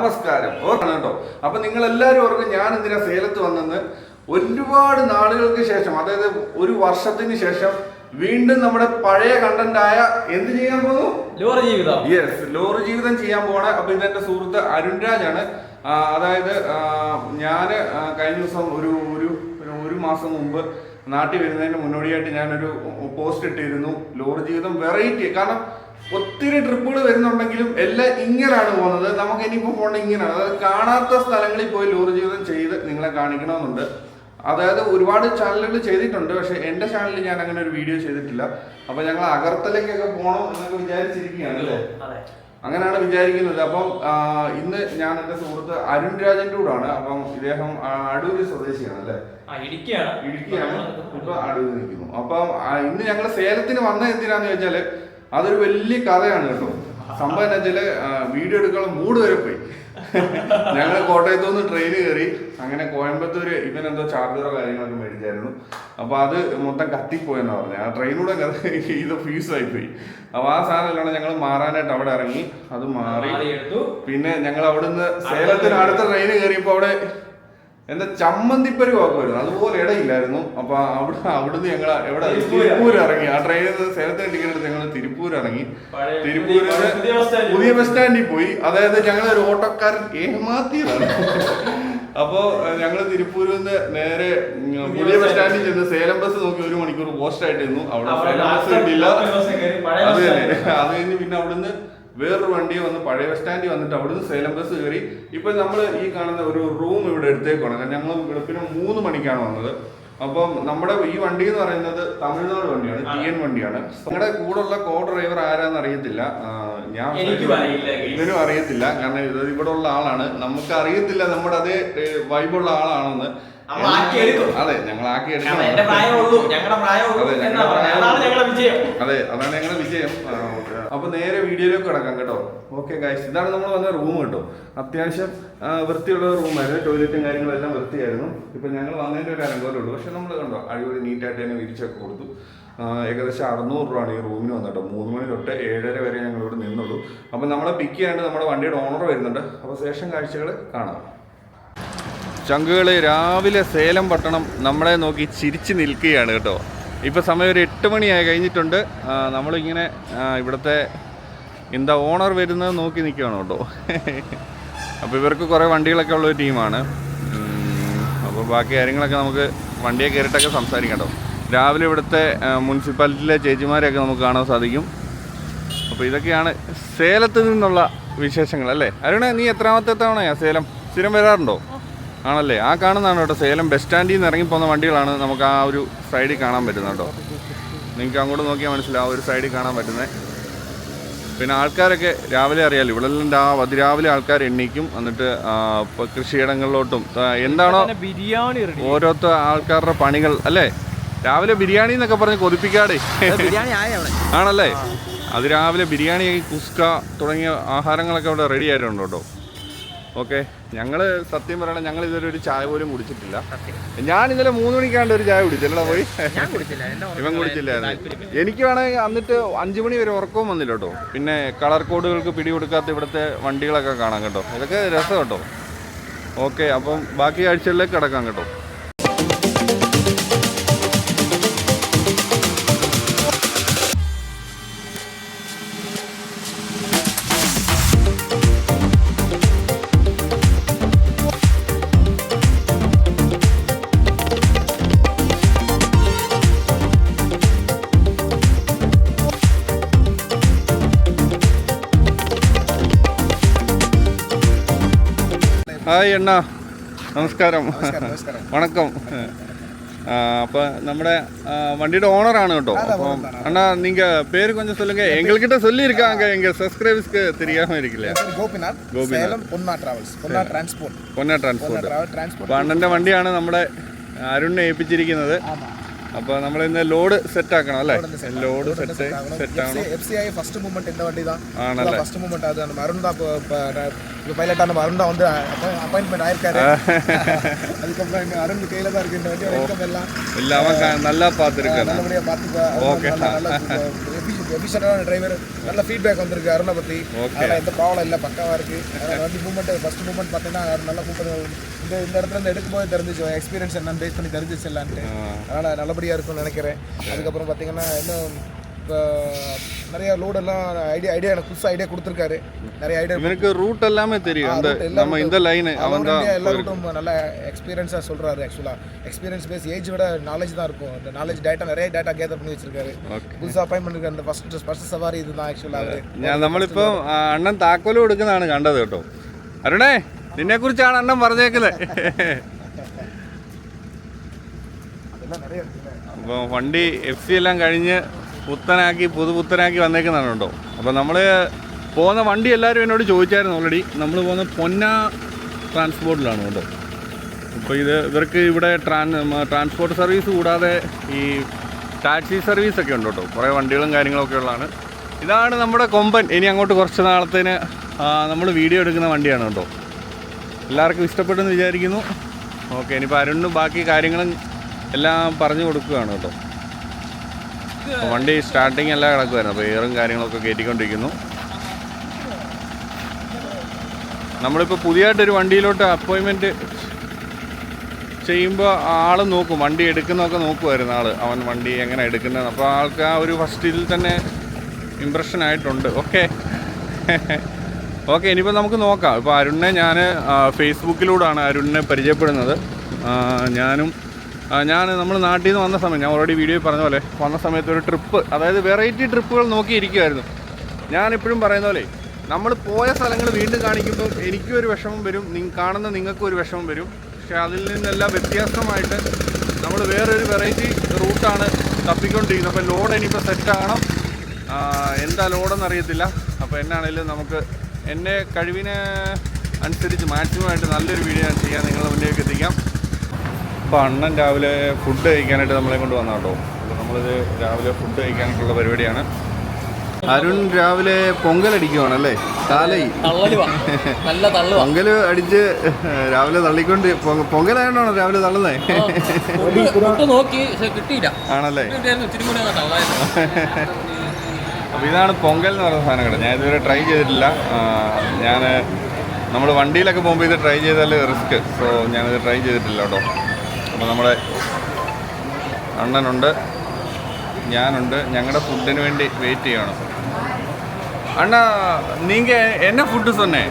നമസ്കാരം. ഓർക്കണം കേട്ടോ. അപ്പൊ നിങ്ങൾ എല്ലാവരും ഓർക്കും ഞാൻ എന്തിനാ സേലത്ത് വന്നെന്ന്? ഒരുപാട് നാളുകൾക്ക് ശേഷം അതായത് ഒരു വർഷത്തിന് ശേഷം വീണ്ടും നമ്മുടെ പഴയ കണ്ടന്റായ ആയ എന്ത് ചെയ്യാൻ പോകുന്നു? ലോറി ജീവിതം. യെസ് ലോറി ജീവിതം ചെയ്യാൻ പോണ. അപ്പൊ ഇതെന്റെ സുഹൃത്ത് അരുൺരാജാണ് ആണ് അതായത് ഞാൻ കഴിഞ്ഞ ദിവസം ഒരു ഒരു ഒരു- ഒരു മാസം മുമ്പ് നാട്ടിൽ വരുന്നതിന് മുന്നോടിയായിട്ട് ഞാനൊരു പോസ്റ്റ് ഇട്ടിരുന്നു. ലോറി ജീവിതം വെറൈറ്റി കാരണം ഒത്തിരി ട്രിപ്പുകൾ വരുന്നുണ്ടെങ്കിലും എല്ലാം ഇങ്ങനെയാണ് പോകുന്നത്. നമുക്ക് ഇനിയിപ്പോൾ പോകേണ്ട ഇങ്ങനെയാണ്. അതായത് കാണാത്ത സ്ഥലങ്ങളിൽ പോയി ലോറി ജീവിതം ചെയ്ത് നിങ്ങളെ കാണിക്കണമെന്നുണ്ട്. അതായത് ഒരുപാട് ചാനലുകൾ ചെയ്തിട്ടുണ്ട്. പക്ഷെ എന്റെ ചാനലിൽ ഞാൻ അങ്ങനെ ഒരു വീഡിയോ ചെയ്തിട്ടില്ല. അപ്പോൾ ഞങ്ങൾ അകർത്തലേക്കൊക്കെ പോകണം എന്നൊക്കെ വിചാരിച്ചിരിക്കുകയാണ് അല്ലേ? അങ്ങനെയാണ് വിചാരിക്കുന്നത്. അപ്പം ഇന്ന് ഞാൻ എന്റെ സുഹൃത്ത് അരുൺ രാജന്റെ കൂടാണ് അപ്പം ഇദ്ദേഹം അടൂര് സ്വദേശിയാണ് അല്ലേ? ഇടുക്കിയാണ്. ഇടുക്കിയാണ്. ഇപ്പൊ അടൂര് നിൽക്കുന്നു. അപ്പം ഇന്ന് ഞങ്ങൾ സേലത്തിന് വന്ന എന്തിനാന്ന് ചോദിച്ചാൽ അതൊരു വലിയ കഥയാണ് കേട്ടോ. സംഭവം എന്താ വെച്ചാൽ വീഡിയോ എടുക്കാനുള്ള മൂഡ് വരെ പോയി. ഞങ്ങൾ കോട്ടയത്തു നിന്ന് ട്രെയിൻ കയറി അങ്ങനെ കോയമ്പത്തൂർ ഇവൻ എന്തോ ചാർജറോ കാര്യങ്ങളൊക്കെ മേടിച്ചായിരുന്നു. അപ്പൊ അത് മൊത്തം കത്തിപ്പോയെന്നാ പറഞ്ഞു. ആ ട്രെയിനൂടെ ഇത് ഫ്യൂസായി പോയി. അപ്പൊ ആ സാധനം ഞങ്ങൾ മാറാനായിട്ട് അവിടെ ഇറങ്ങി. അത് മാറി. പിന്നെ ഞങ്ങൾ അവിടുന്ന് സേലത്തിന് അടുത്ത ട്രെയിൻ കയറിയപ്പോ അവിടെ എന്താ ചമ്മന്തിപ്പരി വരും അതുപോലെ ഇടയില്ലായിരുന്നു. അപ്പൊ അവിടെ അവിടുന്ന് ഞങ്ങൾ എവിടെ. തിരുപ്പൂർ ഇറങ്ങി. ആ ട്രെയിൻ സേലത്തെ സേലത്തിന് ടിക്കറ്റ് എടുത്ത് ഞങ്ങൾ തിരുപ്പൂർ ഇറങ്ങി. തിരുപ്പൂരിൽ പുതിയ- ബസ് സ്റ്റാൻഡിൽ പോയി. അതായത് ഞങ്ങൾ ഒരു ഓട്ടോക്കാരൻ ഏമാത്തിയതാണ് അപ്പോ ഞങ്ങൾ തിരുപ്പൂരിൽ നിന്ന് നേരെ പുതിയ ബസ് സ്റ്റാൻഡിൽ. ചെന്ന് സേലം ബസ് നോക്കി ഒരു മണിക്കൂർ പോസ്റ്റ് ആയിട്ട് ഇരുന്നു അവിടെ സേലം ബസ് കിട്ടിയില്ല. അത് തന്നെ. അത് കഴിഞ്ഞ് പിന്നെ അവിടുന്ന് വേറൊരു വണ്ടി വന്ന് പഴയ ബസ് സ്റ്റാൻഡിൽ വന്നിട്ട് അവിടുന്ന് സേലം ബസ് കയറി. ഇപ്പം നമ്മൾ ഈ കാണുന്ന ഒരു റൂം ഇവിടെ എടുത്തേക്കാണ്. കാരണം ഞങ്ങൾ വെളുപ്പിന് മൂന്ന് മണിക്കാണ് വന്നത്. അപ്പം നമ്മുടെ ഈ വണ്ടി എന്ന് പറയുന്നത് തമിഴ്നാട് വണ്ടിയാണ് ടി എൻ വണ്ടിയാണ്. നിങ്ങളുടെ കൂടെയുള്ള കോ ഡ്രൈവർ ആരാന്ന് അറിയത്തില്ല. ഞാൻ ഇവരും അറിയത്തില്ല. കാരണം ഇത് ഇവിടെ ഉള്ള ആളാണ്. നമുക്ക് അറിയത്തില്ല നമ്മുടെ അതേ വൈബുള്ള ആളാണെന്ന്. അതെ ഞങ്ങൾ ആക്കി പ്രായമുള്ളൂ അതെ, അതാണ് ഞങ്ങളുടെ വിജയം. അപ്പൊ നേരെ വീഡിയോയിലേക്ക് കിടക്കാം കേട്ടോ. ഓക്കെ ഗൈസ് ഇതാണ് നമ്മൾ വന്ന റൂം കേട്ടോ. അത്യാവശ്യം വൃത്തിയുള്ള റൂമായിരുന്നു ടോയ്ലറ്റും കാര്യങ്ങളെല്ലാം വൃത്തിയായിരുന്നു. ഇപ്പൊ ഞങ്ങൾ വന്നതിന്റെ ഒരു അലങ്കോലേ ഉള്ളൂ. പക്ഷെ നമ്മൾ കണ്ടോ അടിപൊളി നീറ്റായിട്ട് തന്നെ വിരിച്ചൊക്കെ കൊടുത്തു. ഏകദേശം അറുന്നൂറ് രൂപയാണ് ഈ റൂമിന് വന്നിട്ട്. മൂന്ന് മണി തൊട്ട് ഏഴര വരെ ഞങ്ങൾ ഇവിടെ നിന്നുള്ളൂ. അപ്പൊ നമ്മളെ പിക്ക് ചെയ്യാണ്ട് നമ്മുടെ വണ്ടിയുടെ ഓണർ വരുന്നുണ്ട്. അപ്പൊ ശേഷം കാഴ്ചകൾ കാണാം. ചങ്കുകളെ രാവിലെ സേലം പട്ടണം നമ്മളെ നോക്കി ചിരിച്ചു നിൽക്കുകയാണ് കേട്ടോ. ഇപ്പം സമയം ഒരു എട്ട് മണിയായി കഴിഞ്ഞിട്ടുണ്ട്. നമ്മളിങ്ങനെ ഇവിടുത്തെ എന്താ ഓണർ വരുന്നത് നോക്കി നിൽക്കുകയാണ് കേട്ടോ. അപ്പോൾ ഇവർക്ക് കുറേ വണ്ടികളൊക്കെ ഉള്ള ഒരു ടീമാണ്. അപ്പോൾ ബാക്കി കാര്യങ്ങളൊക്കെ നമുക്ക് വണ്ടിയെ കയറിയിട്ടൊക്കെ സംസാരിക്കാം കേട്ടോ. രാവിലെ ഇവിടുത്തെ മുനിസിപ്പാലിറ്റിയിലെ ചേച്ചിമാരെയൊക്കെ നമുക്ക് കാണാൻ സാധിക്കും. അപ്പോൾ ഇതൊക്കെയാണ് സേലത്ത് നിന്നുള്ള വിശേഷങ്ങൾ അല്ലേ? അരുണ നീ എത്രാമത്തെ തവണയാ സേലം? സ്ഥിരം വരാറുണ്ടോ? ആണല്ലേ? ആ കാണുന്നതാണ് കേട്ടോ. സേലം ബസ് സ്റ്റാൻഡിൽ നിന്ന് ഇറങ്ങിപ്പോകുന്ന വണ്ടികളാണ് നമുക്ക് ആ ഒരു സൈഡിൽ കാണാൻ പറ്റുന്നത് കേട്ടോ. നിങ്ങൾക്ക് അങ്ങോട്ട് നോക്കിയാൽ മനസ്സിലാവും ആ ഒരു സൈഡിൽ കാണാൻ പറ്റുന്നത്. പിന്നെ ആൾക്കാരൊക്കെ രാവിലെ അറിയാലോ ഇവിടെ എല്ലാം രാവിലെ അതിരാവിലെ ആൾക്കാർ എണ്ണീക്കും. എന്നിട്ട് കൃഷിയിടങ്ങളിലോട്ടും എന്താണോ ബിരിയാണി ഓരോരുത്തർ ആൾക്കാരുടെ പണികൾ അല്ലേ? രാവിലെ ബിരിയാണി എന്നൊക്കെ പറഞ്ഞ് കൊതിപ്പിക്കാടേ ആണല്ലേ? അത് രാവിലെ ബിരിയാണി കുസ്ക തുടങ്ങിയ ആഹാരങ്ങളൊക്കെ അവിടെ റെഡി ആയിട്ടുണ്ട് കേട്ടോ. ഓക്കെ. ഞങ്ങൾ സത്യം പറയണം ഞങ്ങൾ ഇതുവരെ ഒരു ചായ പോലും കുടിച്ചിട്ടില്ല. ഞാൻ ഇന്നലെ മൂന്ന് മണിക്കാണ്ട് ഒരു ചായ കുടിച്ചില്ല. പോയി ഇവൻ കുടിച്ചില്ലായിരുന്നു എനിക്ക് വേണമെങ്കിൽ എന്നിട്ട് അഞ്ചു മണി വരെ ഉറക്കവും വന്നില്ല കേട്ടോ. പിന്നെ കളർ കോഡുകൾക്ക് പിടി കൊടുക്കാത്ത ഇവിടുത്തെ വണ്ടികളൊക്കെ കാണാം കേട്ടോ. ഇതൊക്കെ രസം കേട്ടോ. ഓക്കെ അപ്പം ബാക്കി ആഴ്ചകളിലേക്ക് കിടക്കാം കേട്ടോ. ഹായ് അണ്ണ. നമസ്കാരം. വണക്കം. അപ്പൊ നമ്മുടെ വണ്ടിയുടെ ഓണർ ആണ് കേട്ടോ. അണ്ണാ അണ്ണ നിങ്ങ പേര് കൊഞ്ചം സ്വല്ലുങ്ക എങ്ങൾക്കിട്ട സ്വല്ലി ഇരിക്കാങ്ക എങ്ക സബ്സ്ക്രൈബേഴ്സ് തിരിയാമായിരിക്കില്ലേ ഗോപിനാഥ്. പൊന്ന ട്രാൻസ്പോർട്ട് അപ്പൊ അണ്ണന്റെ വണ്ടിയാണ് നമ്മുടെ അരുണിനെ ഏൽപ്പിച്ചിരിക്കുന്നത്. അപ്പൊ നമ്മൾ ഇന്ന് ലോഡ് സെറ്റ് ആക്കണം അല്ലേ ലോഡ് സെറ്റ് സെറ്റ് ആകണം எஃப்சிஐ ஃபர்ஸ்ட் மூமெண்ட் இந்த வண்டி தான் ആണല്ലേ ஃபர்ஸ்ட் மூமெண்ட் அது அந்த மருண் தான் இப்போ பைலட்டான மருண் தான் வந்து அப்பாயின்மெண்ட் ஆயிருக்காரு அதுக்கப்புறம் எங்க அருண் கையில தான் இருக்கு இந்த வண்டி வெல்கம் எல்லாம் എല്ലാം അവൻ ക- നല്ല പാത്തിരിക്കാണ് நல்லபடியா பார்த்துக்க Okay. எஃபிஷியண்டான டிரைவர் நல்ல ஃபீட்பேக் வந்திருக்கு அருணை பற்றி. அதனால் எந்த ப்ராப்ளம் இல்லை பக்காவாக இருக்குது வண்டி மூவ்மெண்ட் ஃபஸ்ட் மூவ்மெண்ட் பார்த்தீங்கன்னா நல்லா மூவ் இந்த இந்த இடத்துல இருந்து எடுக்கும்போது தெரிஞ்சிச்சு எக்ஸ்பீரியன்ஸ் என்னன்னு பேஸ் பண்ணி தெரிஞ்சிச்சு இல்லான்ட்டு அதனால் நல்லபடியாக இருக்கும்னு நினைக்கிறேன். அதுக்கப்புறம் பார்த்தீங்கன்னா இன்னும் நிறைய லோடெல்லாம் ஐடியா ஐடியா எனக்கு புதுசாக ஐடியா கொடுத்துருக்காரு நிறைய ஐடியா இவனுக்கு ரூட் எல்லாமே தெரியும் அந்த நம்ம இந்த லைன் அவன் தான் எல்லா ரூட்டும் நல்ல எக்ஸ்பீரியன்ஸாக சொல்கிறாரு ஆக்சுவலாக எக்ஸ்பீரியன்ஸ் பேஸ் ஏஜ் விட நாலேஜ் தான் இருக்கும் அந்த நாலேஜ் டேட்டா நிறைய டேட்டா கேதர் பண்ணி வச்சிருக்காரு Okay. புதுசாக அப்பாயின்மெண்ட் இருக்க அந்த ഫസ്റ്റ് ഫസ്റ്റ് സവാരി இதுதான் ആക്ച്വലി അവര് ഞാൻ നമ്മളിപ്പോ ആ, അണ്ണൻ താക്കോല് കൊടുക്കുന്നതാണ് കണ്ടത് കേട്ടോ അരുണേ നിന്നെ കുറിച്ചാണ് അണ്ണൻ പറഞ്ഞേക്കുന്നത് அதெல்லாம் நிறைய இருக்குல்ல അപ്പോൾ വണ്ടി എഫ് സി എല്ലാം കഴിഞ്ഞ് പുത്തനാക്കി പുതുപുത്തനാക്കി പുത്തനാക്കി കേട്ടോ അപ്പോൾ നമ്മൾ പോകുന്ന വണ്ടി എല്ലാവരും എന്നോട് ചോദിച്ചായിരുന്നു ഓൾറെഡി നമ്മൾ പോകുന്ന പൊന്ന ട്രാൻസ്പോർട്ടിലാണ് കേട്ടോ. അപ്പോൾ ഇത് ഇവർക്ക് ഇവിടെ ട്രാൻ ട്രാൻസ്പോർട്ട് സർവീസ് കൂടാതെ ഈ ടാക്സി സർവീസ് ഒക്കെ ഉണ്ട് കേട്ടോ. കുറേ വണ്ടികളും കാര്യങ്ങളൊക്കെ ഉള്ളതാണ്. ഇതാണ് നമ്മുടെ കൊമ്പൻ. ഇനി അങ്ങോട്ട് കുറച്ച് നാളത്തേന് നമ്മൾ വീഡിയോ എടുക്കുന്ന വണ്ടിയാണ് കേട്ടോ. എല്ലാവർക്കും ഇഷ്ടപ്പെട്ടെന്ന് വിചാരിക്കുന്നു. ഓക്കെ ഇനിയിപ്പോൾ അരുണിനും ബാക്കി കാര്യങ്ങളും എല്ലാം പറഞ്ഞു കൊടുക്കുകയാണ് കേട്ടോ. വണ്ടി സ്റ്റാർട്ടിങ് എല്ലാം കിടക്കുമായിരുന്നു അപ്പോൾ എയറും കാര്യങ്ങളൊക്കെ കയറ്റിക്കൊണ്ടിരിക്കുന്നു നമ്മളിപ്പോൾ പുതിയതായിട്ടൊരു വണ്ടിയിലോട്ട് അപ്പോയിൻമെന്റ് ചെയ്യുമ്പോൾ ആൾ നോക്കും. വണ്ടി എടുക്കുന്നതൊക്കെ നോക്കുമായിരുന്നു ആൾ അവൻ വണ്ടി എങ്ങനെ എടുക്കുന്നത് അപ്പോൾ ആൾക്ക് ആ ഒരു ഫസ്റ്റിൽ തന്നെ ഇമ്പ്രഷൻ ആയിട്ടുണ്ട്. ഓക്കെ ഓക്കെ ഇനിയിപ്പോൾ നമുക്ക് നോക്കാം. ഇപ്പോൾ അരുണിനെ ഞാൻ ഫേസ്ബുക്കിലൂടെയാണ് അരുണിനെ പരിചയപ്പെടുന്നത്. ഞാനും ഞാൻ നമ്മൾ നാട്ടിൽ നിന്ന് വന്ന സമയം ഞാൻ ഓൾറെഡി വീഡിയോയിൽ പറഞ്ഞ പോലെ വന്ന സമയത്ത് ഒരു ട്രിപ്പ് അതായത് വെറൈറ്റി ട്രിപ്പുകൾ നോക്കിയിരിക്കുമായിരുന്നു ഞാനിപ്പോഴും പറയുന്ന പോലെ നമ്മൾ പോയ സ്ഥലങ്ങൾ വീണ്ടും കാണിക്കുമ്പോൾ എനിക്കും ഒരു വിഷമം വരും കാണുന്ന നിങ്ങൾക്കും ഒരു വിഷമം വരും. പക്ഷേ അതിൽ നിന്നെല്ലാം വ്യത്യാസമായിട്ട് നമ്മൾ വേറൊരു വെറൈറ്റി റൂട്ടാണ് തപ്പിക്കൊണ്ടിരിക്കുന്നത്. അപ്പോൾ ലോഡ് ഇനിയിപ്പോൾ സെറ്റാകണം എന്താ ലോഡെന്ന് അറിയത്തില്ല. അപ്പോൾ എന്നാണേലും നമുക്ക് എന്റെ കഴിവിനെ അനുസരിച്ച് മാക്സിമം ആയിട്ട് നല്ലൊരു വീഡിയോ ഞാൻ ചെയ്യാൻ നിങ്ങളുടെ മുന്നിലേക്ക് എത്തിക്കാം. അപ്പോൾ അണ്ണൻ രാവിലെ ഫുഡ് കഴിക്കാനായിട്ട് നമ്മളെ കൊണ്ട് വന്ന കേട്ടോ. അപ്പോൾ നമ്മളിത് രാവിലെ ഫുഡ് കഴിക്കാനായിട്ടുള്ള പരിപാടിയാണ്. അരുൺ രാവിലെ പൊങ്കൽ അടിക്കുവാണല്ലേ തലൈ പൊങ്കൽ അടിച്ച് രാവിലെ തള്ളിക്കൊണ്ട് പൊങ്കലായോണ്ടാണോ രാവിലെ തള്ളുന്നേ? നോക്കി കിട്ടിയില്ല. ആണല്ലേ? അപ്പൊ അപ്പോൾ ഇതാണ് പൊങ്കൽ എന്ന് പറയുന്ന സാധനങ്ങൾ ഞാൻ ഇതുവരെ ട്രൈ ചെയ്തിട്ടില്ല. ഞാൻ നമ്മൾ വണ്ടിയിലൊക്കെ പോകുമ്പോൾ ഇത് ട്രൈ ചെയ്താൽ റിസ്ക് സോ ഞാനിത് ട്രൈ ചെയ്തിട്ടില്ല കേട്ടോ. അപ്പോൾ നമ്മുടെ അണ്ണനുണ്ട് ഞാനുണ്ട് ഞങ്ങളുടെ ഫുഡിന് വേണ്ടി വെയിറ്റ് ചെയ്യണം അണ്ണ നീങ്ക എന്നെ ഫുഡ് சொன்னே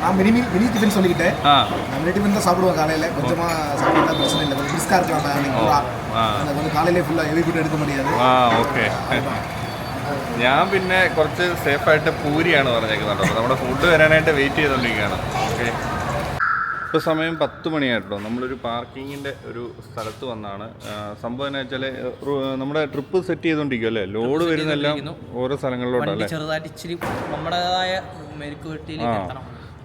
நான் மினி மினி டிஃபன் சொல்லிக்கிட்டேன் ஆ நான் மினி டிஃபன் தான் சாப்பிடுவேன் காலையில் கொஞ்சமாக சாப்பிட்டா பிரச்சனை இல்லை கொஞ்சம் ரிஸ்க்காக இருக்கலாம் அன்னைக்கு ஃபுல்லாக ஆ. அந்த கொஞ்சம் காலையிலே ஃபுல்லாக ஹெவி ஃபுட் எடுக்க முடியாது ആ ഓക്കെ ഞാൻ പിന്നെ കുറച്ച് സേഫായിട്ട് പൂരിയാണ് പറഞ്ഞേക്കുന്നത് കേട്ടോ അപ്പോൾ നമ്മുടെ ഫുഡ് വരാനായിട്ട് വെയിറ്റ് ചെയ്തുകൊണ്ടിരിക്കുകയാണ് ഓക്കെ ഇപ്പോൾ സമയം പത്ത് മണിയായിട്ടോ നമ്മളൊരു പാർക്കിങ്ങിന്റെ ഒരു സ്ഥലത്ത് വന്നാണ്. സംഭവം എന്നാ വെച്ചാൽ നമ്മുടെ ട്രിപ്പ് സെറ്റ് ചെയ്തുകൊണ്ടിരിക്കും അല്ലേ ലോഡ് വരുന്നെല്ലാം ഓരോ സ്ഥലങ്ങളിലോട്ടല്ലേ? ചെറുതായിട്ട് ഇച്ചിരി നമ്മുടേതായ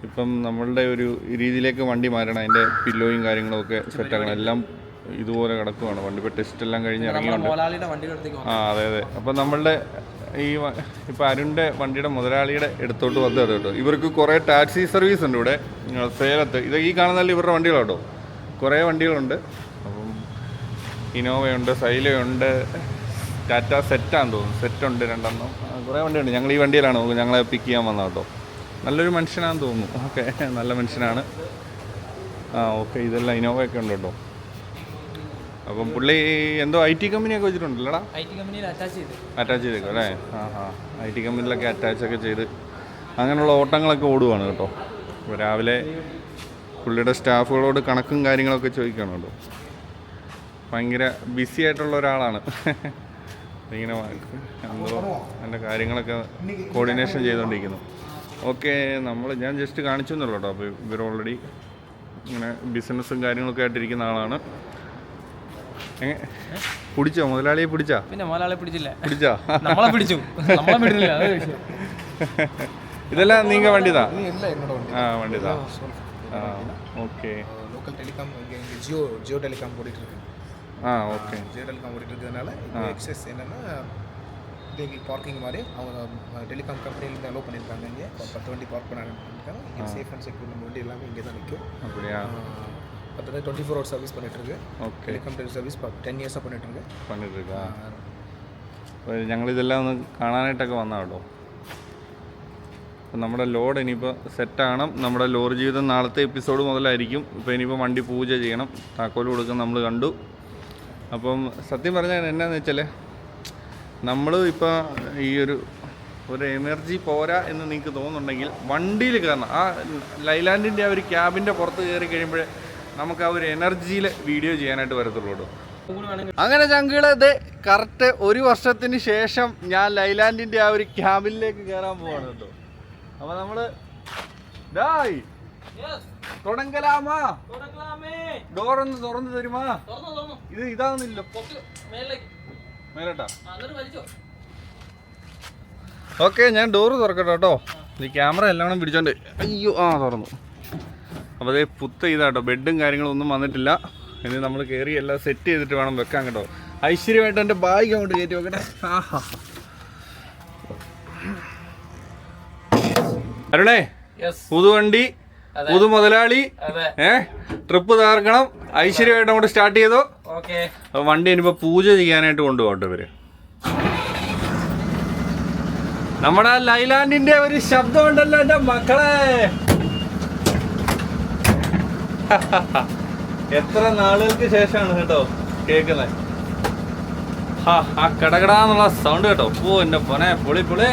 ഇപ്പം നമ്മളുടെ ഒരു രീതിയിലേക്ക് വണ്ടി മാറണം. അതിന്റെ പില്ലോയും കാര്യങ്ങളും ഒക്കെ സെറ്റ് ആക്കണം. എല്ലാം ഇതുപോലെ കിടക്കുവാണ്. വണ്ടി ഇപ്പോൾ ടെസ്റ്റ് എല്ലാം കഴിഞ്ഞ് ഇറങ്ങിയുണ്ട്. ആ അതെ അതെ. അപ്പം നമ്മളുടെ ഈ ഇപ്പോൾ ഇപ്പം അരുണിന്റെ വണ്ടിയുടെ മുതലാളിയുടെ എടുത്തോട്ട് വന്നത് കേട്ടോ. ഇവർക്ക് കുറേ ടാക്സി സർവീസ് ഉണ്ട് ഇവിടെ സേലത്ത്. ഇത് ഈ കാണുന്നതല്ല ഇവരുടെ വണ്ടികളാട്ടോ. കുറേ വണ്ടികളുണ്ട്. അപ്പം ഇനോവയുണ്ട് സൈലയുണ്ട് ടാറ്റ സെറ്റാന്ന് തോന്നുന്നു. സെറ്റുണ്ട് രണ്ടെണ്ണം. കുറേ വണ്ടിയുണ്ട് ഞങ്ങൾ ഈ വണ്ടിയിലാണ് നോക്കുന്നത്. ഞങ്ങളെ പിക്ക് ചെയ്യാൻ വന്നത് കേട്ടോ. നല്ലൊരു മനുഷ്യനാണെന്ന് തോന്നുന്നു. ഓക്കെ നല്ല മനുഷ്യനാണ്. ആ ഓക്കെ ഇതെല്ലാം ഇനോവയൊക്കെ ഉണ്ട് കേട്ടോ. അപ്പം പുള്ളി എന്തോ ഐ ടി കമ്പനിയൊക്കെ വെച്ചിട്ടുണ്ടല്ലോടാ? ഐ ടി കമ്പനിയിൽ അറ്റാച്ച് ചെയ്ത്. അറ്റാച്ച് ചെയ്തേക്കും അല്ലേ? ആ ആ. ഐ ടി കമ്പനിയിലൊക്കെ അറ്റാച്ച് ഒക്കെ ചെയ്ത് അങ്ങനെയുള്ള ഓട്ടങ്ങളൊക്കെ ഓടുവാണ് കേട്ടോ. അപ്പോൾ രാവിലെ പുള്ളിയുടെ സ്റ്റാഫുകളോട് കണക്കും കാര്യങ്ങളൊക്കെ ചോദിക്കണം കേട്ടോ. ഭയങ്കര ബിസി ആയിട്ടുള്ള ഒരാളാണ്. ഇങ്ങനെ എന്തോ എന്റെ കാര്യങ്ങളൊക്കെ കോർഡിനേഷൻ ചെയ്തുകൊണ്ടിരിക്കുന്നു. ഓക്കെ നമ്മൾ ഞാൻ ജസ്റ്റ് കാണിച്ചു എന്നുള്ളൂ കേട്ടോ. അപ്പോൾ ഇവർ ഓൾറെഡി ഇങ്ങനെ ബിസിനസ്സും കാര്യങ്ങളൊക്കെ ആയിട്ടിരിക്കുന്ന ആളാണ്. പിടിച്ചോ മുതലാളിയെ പിടിച്ചാ പിന്നെ മോലാളെ പിടിച്ചില്ല പിടിച്ചാ നമ്മളെ പിടിച്ചു നമ്മളെ പിടിച്ചില്ല അത് വിഷയം. இதெல்லாம் நீங்க வண்டிதான் இன்னும் இல்லை என்னோட வண்டி ஆ வண்டிதான் ஆ ஓகே லோக்கல் டெலிகாம் இங்கே இங்கே ஜியோ ஜியோ டெலிகாம் ஓடிட்டு இருக்கு ஆ ஓகே ஜியோ டெலிகாம் ஓடிட்டு இருக்கிறதுனால இப்போ எக்ஸஸ் என்னன்னா இது எங்களுக்கு பார்க்கிங் மாதிரி அவங்க டெலிகாம் கம்பெனிலேருந்து அலோவ் பண்ணியிருக்காங்க இங்கே ஒரு பத்து வண்டி பார்க் பண்ண இருக்காங்க இங்கே சேஃப் அண்ட் செக்யூர் நம்ம வண்டி எல்லாமே இங்கே தான் நிற்கும் அப்படியா பத்து டுவெண்ட்டி ஃபோர் ஹவர் சர்வீஸ் பண்ணிட்டு இருக்கு ஓகே டெலிகாம் சர்வீஸ் டென் இயர்ஸாக பண்ணிட்டு இருக்கு பண்ணிட்டு இருக்கா അപ്പോൾ ഞങ്ങളിതെല്ലാം ഒന്ന് കാണാനായിട്ടൊക്കെ വന്നതാണ് കേട്ടോ അപ്പം നമ്മുടെ ലോഡ് ഇനിയിപ്പോൾ സെറ്റാകണം നമ്മുടെ ലോറി ജീവിതം നാളത്തെ എപ്പിസോഡ് മുതലായിരിക്കും ഇപ്പോൾ ഇനിയിപ്പോൾ വണ്ടി പൂജ ചെയ്യണം താക്കോൽ കൊടുക്കുന്ന നമ്മൾ കണ്ടു അപ്പം സത്യം പറഞ്ഞാൽ എന്നാന്ന് വെച്ചാൽ നമ്മൾ ഇപ്പോൾ ഈ ഒരു ഒരു എനർജി പോരാ എന്ന് നിങ്ങൾക്ക് തോന്നുന്നുണ്ടെങ്കിൽ വണ്ടിയിൽ കയറണം ആ ലൈലാൻഡിൻ്റെ ആ ഒരു ക്യാബിൻ്റെ പുറത്ത് കയറി കഴിയുമ്പോഴേ നമുക്ക് ആ ഒരു എനർജിയിൽ വീഡിയോ ചെയ്യാനായിട്ട് വരത്തുള്ളൂ കേട്ടോ. അങ്ങനെ ചങ്കുകളെ ഇത് കറക്റ്റ് ഒരു വർഷത്തിന് ശേഷം ഞാൻ ലൈലാൻഡിന്റെ ആ ഒരു ക്യാബിനിലേക്ക് കയറാൻ പോവാണ് കേട്ടോ. അപ്പൊ നമ്മൾ ഡായ് തുടങ്ങലാമാ ഡോർ ഒന്ന് തുറന്നു തരുമാ. ഇത് ഇതാവുന്നില്ല മേലോട്ടാ. ഓക്കെ ഞാൻ ഡോറ് തുറക്കട്ടോ കേട്ടോ. ഈ ക്യാമറ എല്ലാം കൂടെ പിടിച്ചോണ്ട്. അയ്യോ ആ തുറന്നു. അപ്പോൾ അതേ പുത്ത ഇതാട്ടോ. ബെഡും കാര്യങ്ങളും ഒന്നും വന്നിട്ടില്ല. ഇനി നമ്മൾ കയറി എല്ലാം സെറ്റ് ചെയ്തിട്ട് വേണം വെക്കാൻ കേട്ടോ. ഐശ്വര്യമായിട്ട് എന്റെ ബാഗ് അങ്ങോട്ട് കയറ്റി വെക്കട്ടെ. ആഹാ. അരുണേ പുതുവണ്ടി പുതു മുതലാളി ഏ ട്രിപ്പ് തകർക്കണം. ഐശ്വര്യമായിട്ട് അങ്ങോട്ട് സ്റ്റാർട്ട് ചെയ്തോ. വണ്ടി ഇനിയിപ്പോൾ പൂജ ചെയ്യാനായിട്ട് കൊണ്ടുപോകട്ടെ ഇവർ. നമ്മുടെ ലൈലാൻഡിന്റെ ഒരു ശബ്ദമുണ്ടല്ലോ എന്റെ എന്റെ മക്കളെ. എത്ര നാളുകൾക്ക് ശേഷമാണ് കേട്ടോ കേൾക്കുന്നത്? ആ കടകടാന്നുള്ള സൗണ്ട് കേട്ടോ. ഓ എന്റെ പൊനെ പൊളി പൊളി.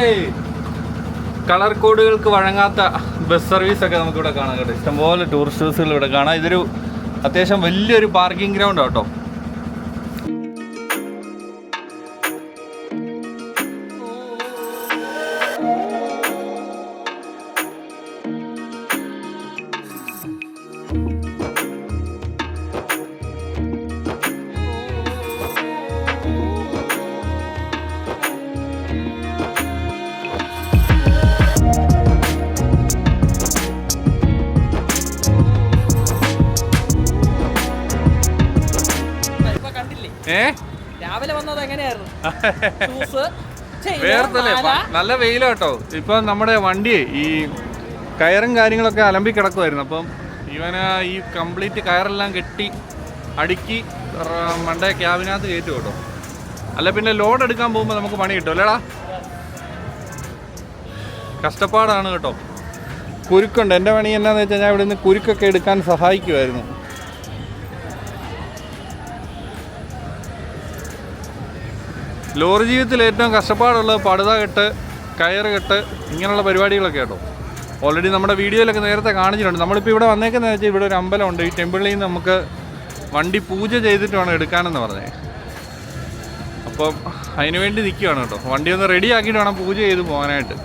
കളർ കോഡുകൾക്ക് വഴങ്ങാത്ത ബസ് സർവീസ് ഒക്കെ നമുക്ക് ഇവിടെ കാണാം കേട്ടോ. ഇഷ്ടംപോലെ ടൂറിസ്റ്റ് ബസ്സുകൾ ഇവിടെ കാണാം. ഇതൊരു അത്യാവശ്യം വലിയൊരു പാർക്കിംഗ് ഗ്രൗണ്ട് കേട്ടോ. വേർത്തല്ലേ? നല്ല വെയിലാ കേട്ടോ. ഇപ്പൊ നമ്മുടെ വണ്ടി ഈ കയറും കാര്യങ്ങളൊക്കെ അലമ്പി കിടക്കുമായിരുന്നു അപ്പം ഇവന് ഈ കംപ്ലീറ്റ് കയറെല്ലാം കെട്ടി അടുക്കി മണ്ട മണ്ടേ ക്യാബിനകത്ത് കയറ്റും കേട്ടോ. അല്ല പിന്നെ ലോഡ് എടുക്കാൻ പോകുമ്പോൾ നമുക്ക് പണി കിട്ടും അല്ലേടാ? കഷ്ടപ്പാടാണ് കേട്ടോ. കുരുക്കുണ്ട്. എന്റെ പണി എന്നാന്ന് വെച്ചാൽ ഞാൻ ഇവിടെ നിന്ന് കുരുക്കൊക്കെ എടുക്കാൻ സഹായിക്കുമായിരുന്നു ലോറി ജീവിതത്തിൽ ഏറ്റവും കഷ്ടപ്പാടുള്ളത് പടുത കെട്ട് കയറ് കെട്ട് ഇങ്ങനെയുള്ള പരിപാടികളൊക്കെ കേട്ടോ ഓൾറെഡി നമ്മുടെ വീഡിയോയിലൊക്കെ നേരത്തെ കാണിച്ചിട്ടുണ്ട്. നമ്മളിപ്പോൾ ഇവിടെ വന്നേക്കുന്നത് വെച്ചാൽ ഇവിടെ ഒരു അമ്പലമുണ്ട്. ഈ ടെമ്പിളിൽ നിന്ന് നമുക്ക് വണ്ടി പൂജ ചെയ്തിട്ട് വേണം എടുക്കാനെന്ന് പറഞ്ഞേ. അപ്പം അതിനുവേണ്ടി നിൽക്കുകയാണ് കേട്ടോ. വണ്ടി ഒന്ന് റെഡി ആക്കിയിട്ട് വേണം പൂജ ചെയ്ത് പോകാനായിട്ട്.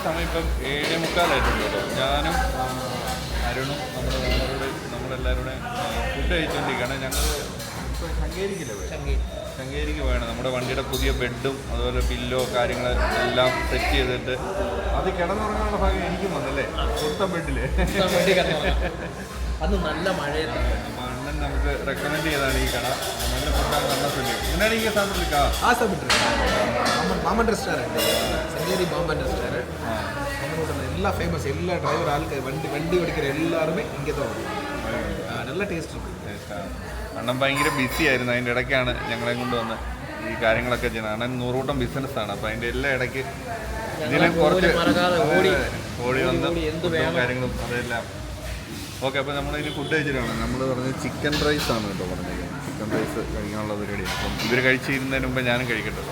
ഇപ്പം ഏഴേ മുക്കാലായിട്ടുണ്ട് കേട്ടോ. ഞാനും അരുണും നമ്മുടെ ഓണറോട് നമ്മളെല്ലാവരും കൂടെ ഫുഡ് കഴിച്ചുകൊണ്ടിരിക്കുകയാണ് ഞങ്ങൾ ശങ്കേരിക്കില്ല ശങ്കേരിക്ക് പോയാണ്. നമ്മുടെ വണ്ടിയുടെ പുതിയ ബെഡും അതുപോലെ ബില്ലോ കാര്യങ്ങൾ എല്ലാം സെറ്റ് ചെയ്തിട്ട്. അത് കിടന്നുറങ്ങാനുള്ള ഭാഗം എനിക്കും വന്നല്ലേ? വേണ്ടി കിടന്നു അന്ന് നല്ല മഴയത്താണ് അപ്പോൾ അണ്ണൻ നമുക്ക് റെക്കമെൻഡ് ചെയ്താണ് ഈ കട നല്ല ഫുഡാണ് നല്ല ഫുഡ് എന്നാണ് ഈ സാധനത്തിലേക്കാ ஆசை மாமன் மாமன் ரெஸ்டாரண்ட் சஞ்சேரி மாமன் ரெஸ்டாரண்ட் நம்மளோட எல்லா ஃபேமஸ் எல்லா டிரைவர் ஆளுக்கு வண்டி வண்டி ஓடிக்கிற எல்லாருமே இங்கே தான் வரும் நல்ல டேஸ்ட் இருக்கு അണ്ണൻ ഭയങ്കര ബിസി ആയിരുന്നു അതിൻ്റെ ഇടയ്ക്കാണ് ഞങ്ങളെ കൊണ്ടുവന്ന് ഈ കാര്യങ്ങളൊക്കെ ചെയ്യുന്നത് അണ്ണൻ നൂറുകൂട്ടം ബിസിനസ്സാണ് അപ്പോൾ അതിൻ്റെ എല്ലാ ഇടയ്ക്ക് ഇതിലും ഞങ്ങൾ കുറച്ച് പോലും മറക്കാതെ ഓടി അതെ, ഓടി വന്ന് ഓടി എന്ത് ഫുഡും വേണം? കാര്യങ്ങളും അതെല്ലാം ഓക്കെ അപ്പോൾ ഇതിൽ ഫുഡ് കഴിച്ചിട്ടാണ്. നമ്മൾ പറഞ്ഞത് ചിക്കൻ റൈസ് ആണ് കേട്ടോ പറഞ്ഞത് ചിക്കൻ റൈസ് കഴിക്കാനുള്ള പരിപാടിയാണ്. അപ്പം ഇവർ കഴിച്ചിരുന്നതിന് മുമ്പ് ഞാനും കഴിക്കട്ടെ.